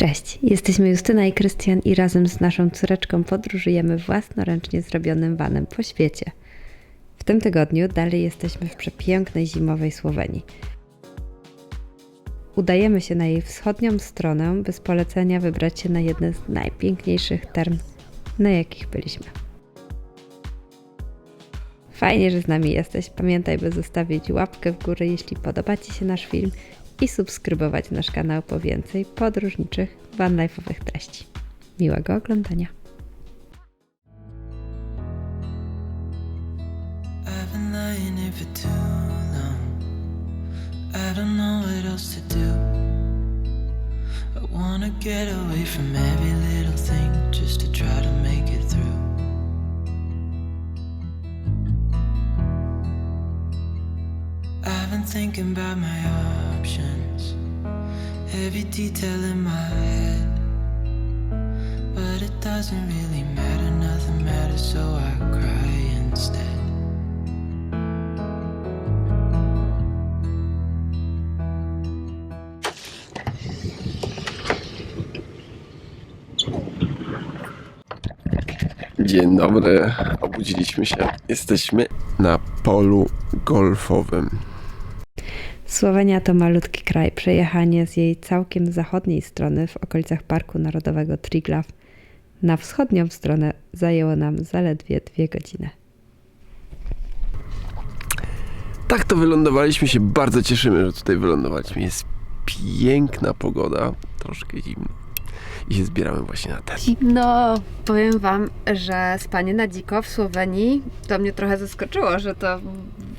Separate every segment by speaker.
Speaker 1: Cześć, jesteśmy Justyna i Krystian i razem z naszą córeczką podróżujemy własnoręcznie zrobionym vanem po świecie. W tym tygodniu dalej jesteśmy w przepięknej zimowej Słowenii. Udajemy się na jej wschodnią stronę, by z polecenia wybrać się na jedne z najpiękniejszych term, na jakich byliśmy. Fajnie, że z nami jesteś. Pamiętaj, by zostawić łapkę w górę, jeśli podoba Ci się nasz film i subskrybować nasz kanał po więcej podróżniczych, vanlife'owych treści. Miłego oglądania.
Speaker 2: Been thinking about my options, every detail in my head. But it doesn't really matter, nothing matters, so I cry instead.
Speaker 3: Dzień dobry, obudziliśmy się. Jesteśmy na polu golfowym.
Speaker 1: Słowenia to malutki kraj. Przejechanie z jej całkiem zachodniej strony w okolicach Parku Narodowego Triglav na wschodnią stronę zajęło nam zaledwie dwie godziny.
Speaker 3: Tak to wylądowaliśmy się, bardzo cieszymy, że tutaj wylądowaliśmy. Jest piękna pogoda, troszkę zimno. I się zbieramy właśnie na ten.
Speaker 1: No, powiem Wam, że spanie na dziko w Słowenii to mnie trochę zaskoczyło, że to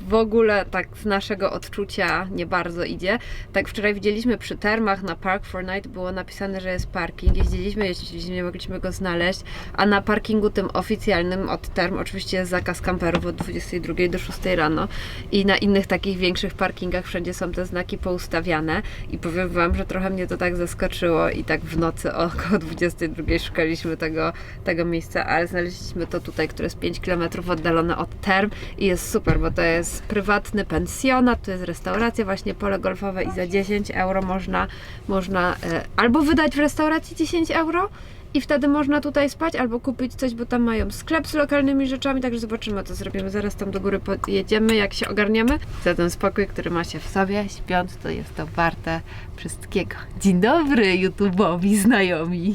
Speaker 1: w ogóle tak z naszego odczucia nie bardzo idzie. Tak wczoraj widzieliśmy przy termach na Park for Night było napisane, że jest parking. Jeździliśmy, jeździliśmy, nie mogliśmy go znaleźć, a na parkingu tym oficjalnym od term oczywiście jest zakaz kamperów od 22 do 6 rano i na innych takich większych parkingach wszędzie są te znaki poustawiane i powiem Wam, że trochę mnie to tak zaskoczyło i tak w nocy około 22 szukaliśmy tego, tego miejsca, ale znaleźliśmy to tutaj, które jest 5 km oddalone od term i jest super, bo to jest prywatny pensjonat, to jest restauracja, właśnie pole golfowe i za 10 euro można, można e, albo wydać w restauracji 10 euro i wtedy można tutaj spać, albo kupić coś, bo tam mają sklep z lokalnymi rzeczami, także zobaczymy, co zrobimy. Zaraz tam do góry pojedziemy, jak się ogarniemy. Za ten spokój, który ma się w sobie, śpiąc, to jest to warte wszystkiego. Dzień dobry, YouTube'owi znajomi.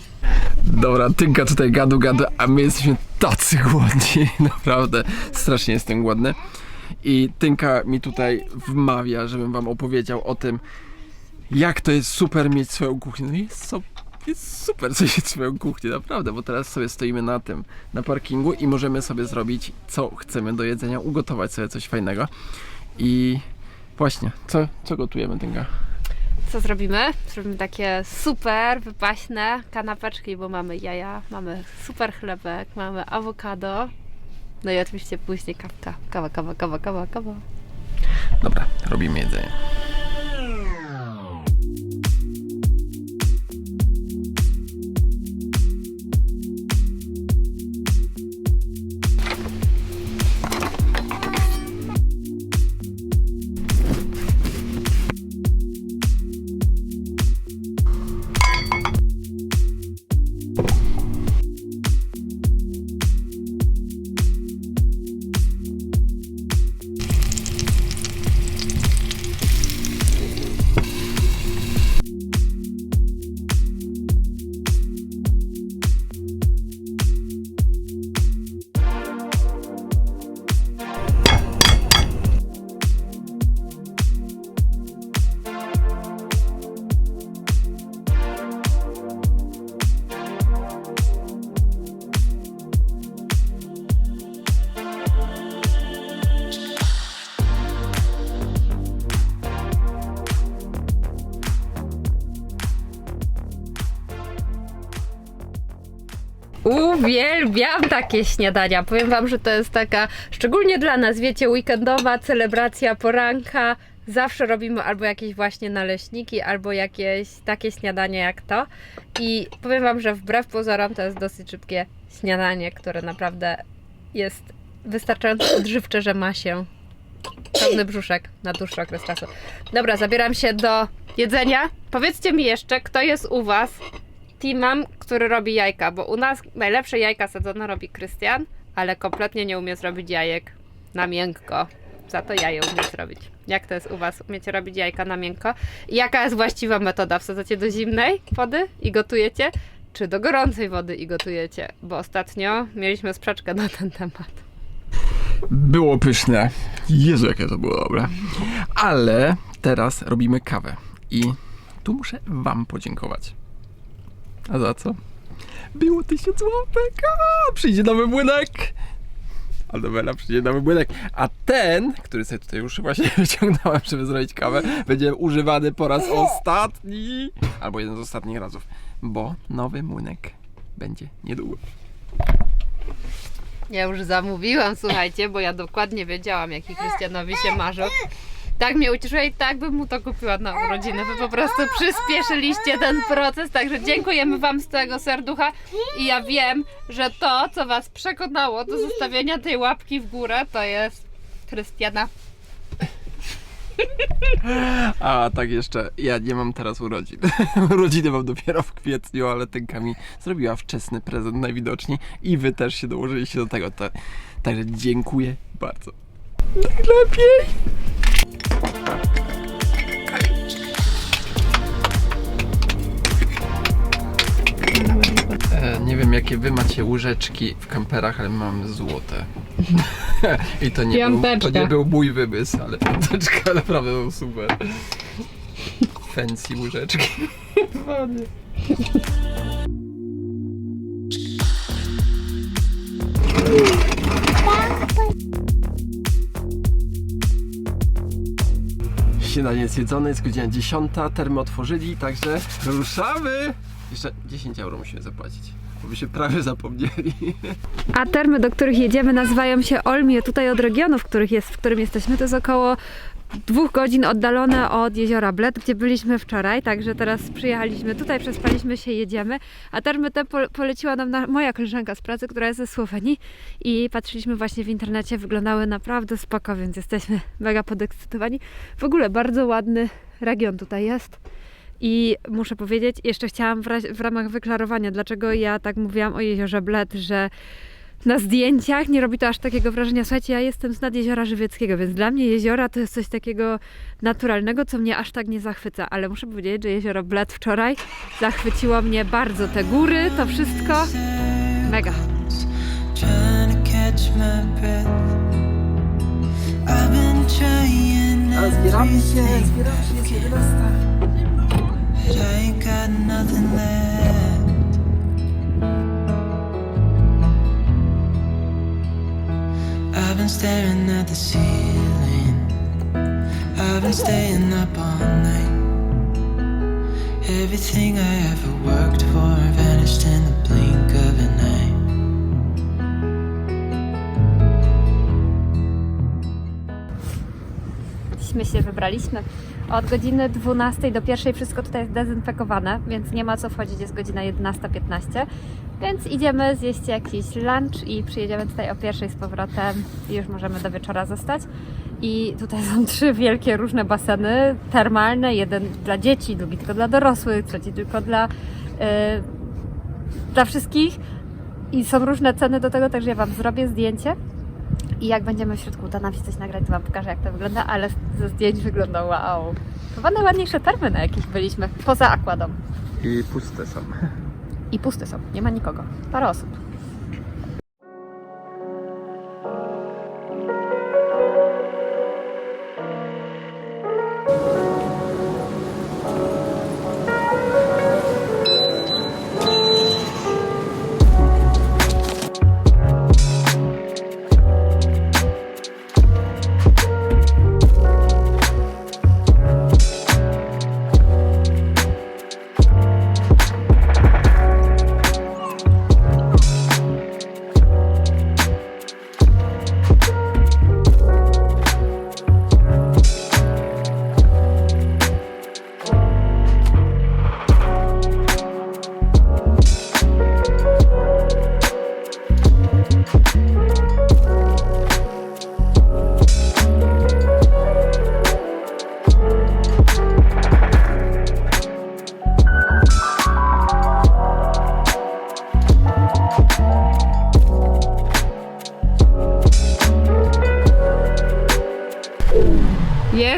Speaker 3: Dobra, Tynka tutaj gadu gadu, a my jesteśmy tacy głodni. Naprawdę, strasznie jestem głodny. I Tynka mi tutaj wmawia, żebym wam opowiedział o tym, jak to jest super mieć swoją kuchnię. No jest, so, jest super coś mieć swoją kuchnię, naprawdę, bo teraz sobie stoimy na tym, na parkingu i możemy sobie zrobić, co chcemy do jedzenia, ugotować sobie coś fajnego. I właśnie, co, co gotujemy, Tynka?
Speaker 1: Co zrobimy? Zrobimy takie super wypaśne kanapeczki, bo mamy jaja, mamy super chlebek, mamy awokado. No i oczywiście później kawka. Kawa, kawa, kawa, kawa, kawa.
Speaker 3: Dobra, robimy jedzenie.
Speaker 1: Uwielbiam takie śniadania. Powiem Wam, że to jest taka, szczególnie dla nas, wiecie, weekendowa celebracja poranka. Zawsze robimy albo jakieś właśnie naleśniki, albo jakieś takie śniadanie jak to. I powiem Wam, że wbrew pozorom to jest dosyć szybkie śniadanie, które naprawdę jest wystarczająco odżywcze, że ma się pełny brzuszek na dłuższy okres czasu. Dobra, zabieram się do jedzenia. Powiedzcie mi jeszcze, kto jest u Was teamem, który robi jajka, bo u nas najlepsze jajka sadzone robi Krystian, ale kompletnie nie umie zrobić jajek na miękko. Za to ja je umiem zrobić. Jak to jest u Was? Umiecie robić jajka na miękko? I jaka jest właściwa metoda? Wsadzacie do zimnej wody i gotujecie? Czy do gorącej wody i gotujecie? Bo ostatnio mieliśmy sprzeczkę na ten temat.
Speaker 3: Było pyszne. Jezu, jakie to było dobre. Ale teraz robimy kawę. I tu muszę Wam podziękować. A za co? Było tysiąc łapek. A, przyjdzie nowy młynek. Aldobela przyjdzie nowy młynek. A ten, który sobie tutaj już właśnie wyciągnąłem, żeby zrobić kawę, będzie używany po raz ostatni. Albo jeden z ostatnich razów. Bo nowy młynek będzie niedługo.
Speaker 1: Ja już zamówiłam, słuchajcie, bo ja dokładnie wiedziałam, jaki Krystianowi się marzył. Tak mnie ucieszyło i tak bym mu to kupiła na urodziny. Wy po prostu przyspieszyliście ten proces, także dziękujemy Wam z całego serducha. I ja wiem, że to, co Was przekonało do zostawienia tej łapki w górę, to jest Krystiana.
Speaker 3: A tak jeszcze, ja nie mam teraz urodzin. Urodziny mam dopiero w kwietniu, ale Tynka mi zrobiła wczesny prezent najwidoczniej i wy też się dołożyliście do tego. Także dziękuję bardzo. Najlepiej! Jakie wy macie łyżeczki w kamperach, ale mam złote. I to nie, był, to nie był mój wymysł, ale piąteczka naprawdę był super. Fancy łyżeczki. Ładnie. Śniadanie jest jedzone, jest godzina 10, termy otworzyli, także ruszamy! Jeszcze 10 euro musimy zapłacić, bo by się prawie zapomnieli.
Speaker 1: A termy, do których jedziemy, nazywają się Olmie. Tutaj od regionu, w, których jest, w którym jesteśmy, to jest około dwóch godzin oddalone od jeziora Bled, gdzie byliśmy wczoraj. Także teraz przyjechaliśmy tutaj, przespaliśmy się, jedziemy. A termy te po, poleciła nam na, moja koleżanka z pracy, która jest ze Słowenii. I patrzyliśmy właśnie w internecie, wyglądały naprawdę spoko, więc jesteśmy mega podekscytowani. W ogóle bardzo ładny region tutaj jest. I muszę powiedzieć, jeszcze chciałam w, w ramach wyklarowania, dlaczego ja tak mówiłam o jeziorze Bled, że na zdjęciach nie robi to aż takiego wrażenia. Słuchajcie, ja jestem z nad jeziora Żywieckiego, więc dla mnie jeziora to jest coś takiego naturalnego, co mnie aż tak nie zachwyca. Ale muszę powiedzieć, że jezioro Bled wczoraj zachwyciło mnie bardzo. Te góry, to wszystko. Mega.
Speaker 2: A zbieramy się, zbieramy się, i've been staring at the ceiling, I've been up all night. Everything I ever worked for vanished in the blink of
Speaker 1: wybraliśmy Od godziny 12 do 1 wszystko tutaj jest dezynfekowane, więc nie ma co wchodzić, jest godzina 11.15. Więc idziemy zjeść jakiś lunch i przyjedziemy tutaj o pierwszej z powrotem i już możemy do wieczora zostać. I tutaj są trzy wielkie różne baseny termalne, jeden dla dzieci, drugi tylko dla dorosłych, trzeci tylko dla, yy, dla wszystkich. I są różne ceny do tego, także ja Wam zrobię zdjęcie. I jak będziemy w środku, uda nam się coś nagrać, to Wam pokażę, jak to wygląda, ale ze zdjęć wygląda wow. Chyba najładniejsze termy, na jakich byliśmy, poza akładą.
Speaker 3: I puste są.
Speaker 1: I puste są, nie ma nikogo. Parę osób.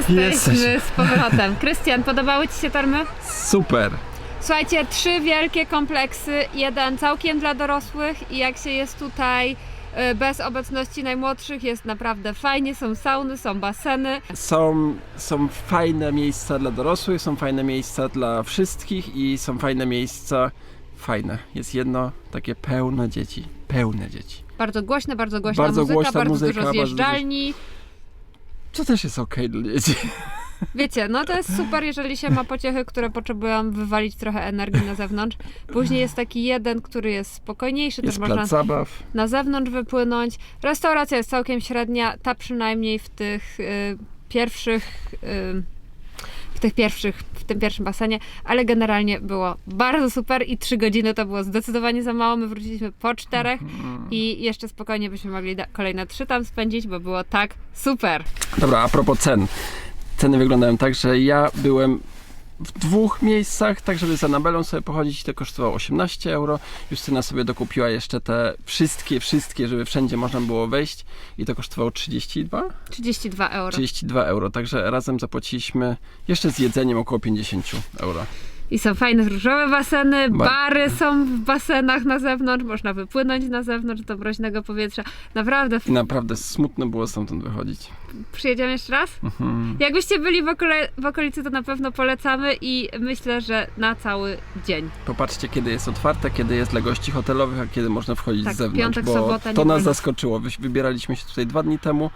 Speaker 1: Jesteśmy
Speaker 3: Jesteś.
Speaker 1: z powrotem. Krystian, podobały Ci się termy?
Speaker 3: Super.
Speaker 1: Słuchajcie, trzy wielkie kompleksy, jeden całkiem dla dorosłych i jak się jest tutaj y, bez obecności najmłodszych, jest naprawdę fajnie, są sauny, są baseny.
Speaker 3: Są, są fajne miejsca dla dorosłych, są fajne miejsca dla wszystkich i są fajne miejsca. Fajne. Jest jedno takie pełne dzieci. Pełne dzieci.
Speaker 1: Bardzo głośne, bardzo głośna
Speaker 3: Bardzo
Speaker 1: muzyka,
Speaker 3: głośna
Speaker 1: bardzo
Speaker 3: muzyka,
Speaker 1: dużo
Speaker 3: bardzo dużo-
Speaker 1: zjeżdżalni.
Speaker 3: Co też jest okej dla dzieci.
Speaker 1: Wiecie, no to jest super, jeżeli się ma pociechy, które potrzebują wywalić trochę energii na zewnątrz. Później jest taki jeden, który jest spokojniejszy,
Speaker 3: Jest
Speaker 1: też można
Speaker 3: zabaw.
Speaker 1: na zewnątrz wypłynąć. Restauracja jest całkiem średnia, ta przynajmniej w tych y, pierwszych. Y, w tych pierwszych, w tym pierwszym basenie, ale generalnie było bardzo super i trzy godziny to było zdecydowanie za mało. My wróciliśmy po czterech i jeszcze spokojnie byśmy mogli kolejne trzy tam spędzić, bo było tak super.
Speaker 3: Dobra, a propos cen. Ceny wyglądają tak, że ja byłem w dwóch miejscach, tak żeby z Anabelą sobie pochodzić, to kosztowało 18 euro. Justyna sobie dokupiła jeszcze te wszystkie, wszystkie, żeby wszędzie można było wejść i to kosztowało 32?
Speaker 1: 32 euro.
Speaker 3: 32 euro, także razem zapłaciliśmy jeszcze z jedzeniem około 50 euro.
Speaker 1: I są fajne różowe baseny,
Speaker 3: Ba-
Speaker 1: bary są w basenach na zewnątrz, można wypłynąć na zewnątrz do mroźnego powietrza. Naprawdę
Speaker 3: I naprawdę smutno było stamtąd wychodzić.
Speaker 1: przyjedziemy jeszcze raz?
Speaker 3: Mhm.
Speaker 1: Jakbyście byli w, okole, w okolicy, to na pewno polecamy i myślę, że na cały dzień.
Speaker 3: Popatrzcie, kiedy jest otwarte, kiedy jest dla gości hotelowych, a kiedy można wchodzić
Speaker 1: Tak,
Speaker 3: z zewnątrz,
Speaker 1: piątek,
Speaker 3: bo
Speaker 1: sobota,
Speaker 3: to nas
Speaker 1: niedziela.
Speaker 3: zaskoczyło. Wyś- Wybieraliśmy się tutaj dwa dni temu,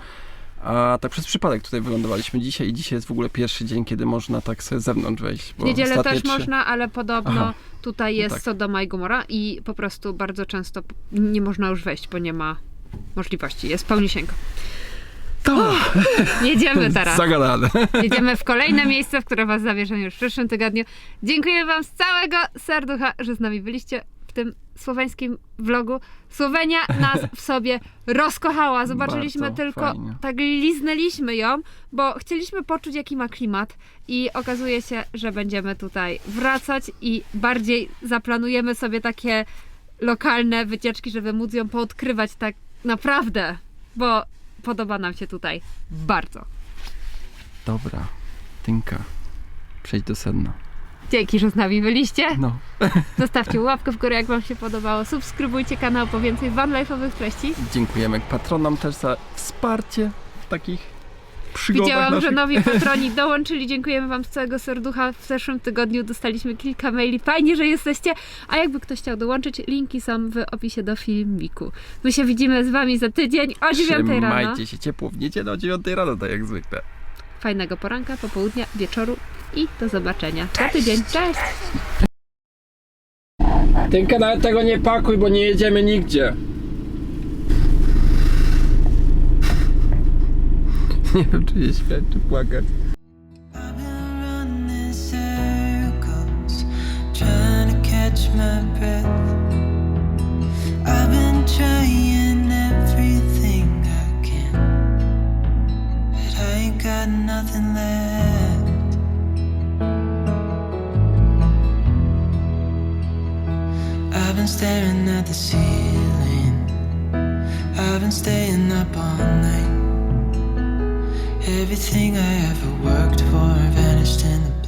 Speaker 3: a tak przez przypadek tutaj wylądowaliśmy dzisiaj i dzisiaj jest w ogóle pierwszy dzień, kiedy można tak sobie z zewnątrz wejść.
Speaker 1: W niedzielę też
Speaker 3: trzy-
Speaker 1: można, ale podobno
Speaker 3: Aha.
Speaker 1: tutaj jest
Speaker 3: tak.
Speaker 1: Sodoma i Gomora i po prostu bardzo często nie można już wejść, bo nie ma możliwości. Jest pełnisieńko.
Speaker 3: To
Speaker 1: Jedziemy teraz.
Speaker 3: zagadane.
Speaker 1: Jedziemy w kolejne miejsce, w które Was zabierzemy już w przyszłym tygodniu. Dziękuję Wam z całego serducha, że z nami byliście w tym słoweńskim vlogu. Słowenia nas w sobie rozkochała. Zobaczyliśmy
Speaker 3: Bardzo
Speaker 1: tylko,
Speaker 3: fajnie.
Speaker 1: tak liznęliśmy ją, bo chcieliśmy poczuć jaki ma klimat i okazuje się, że będziemy tutaj wracać i bardziej zaplanujemy sobie takie lokalne wycieczki, żeby móc ją poodkrywać tak naprawdę, bo podoba nam się tutaj bardzo.
Speaker 3: Dobra, Tynka, przejdź do sedna.
Speaker 1: Dzięki, że z nami byliście.
Speaker 3: No,
Speaker 1: Zostawcie łapkę w górę, jak Wam się podobało. Subskrybujcie kanał po więcej vanlife'owych treści.
Speaker 3: dziękujemy patronom też za wsparcie w takich przygodach
Speaker 1: Widziałam,
Speaker 3: naszych.
Speaker 1: że nowi patroni dołączyli. Dziękujemy Wam z całego serducha. W zeszłym tygodniu dostaliśmy kilka maili. Fajnie, że jesteście. A jakby ktoś chciał dołączyć, linki są w opisie do filmiku. My się widzimy z Wami za tydzień o 9 rano.
Speaker 3: Trzymajcie się ciepło w niedzielę o 9 rano, tak jak zwykle.
Speaker 1: Fajnego poranka, popołudnia, wieczoru i do zobaczenia za tydzień. Cześć!
Speaker 3: Tynka, nawet tego nie pakuj, bo nie jedziemy nigdzie. Nie wiem, czy się śmiać, czy płakać.
Speaker 2: I've been staring at the ceiling. I've been staying up all night. Everything I ever worked for vanished in the.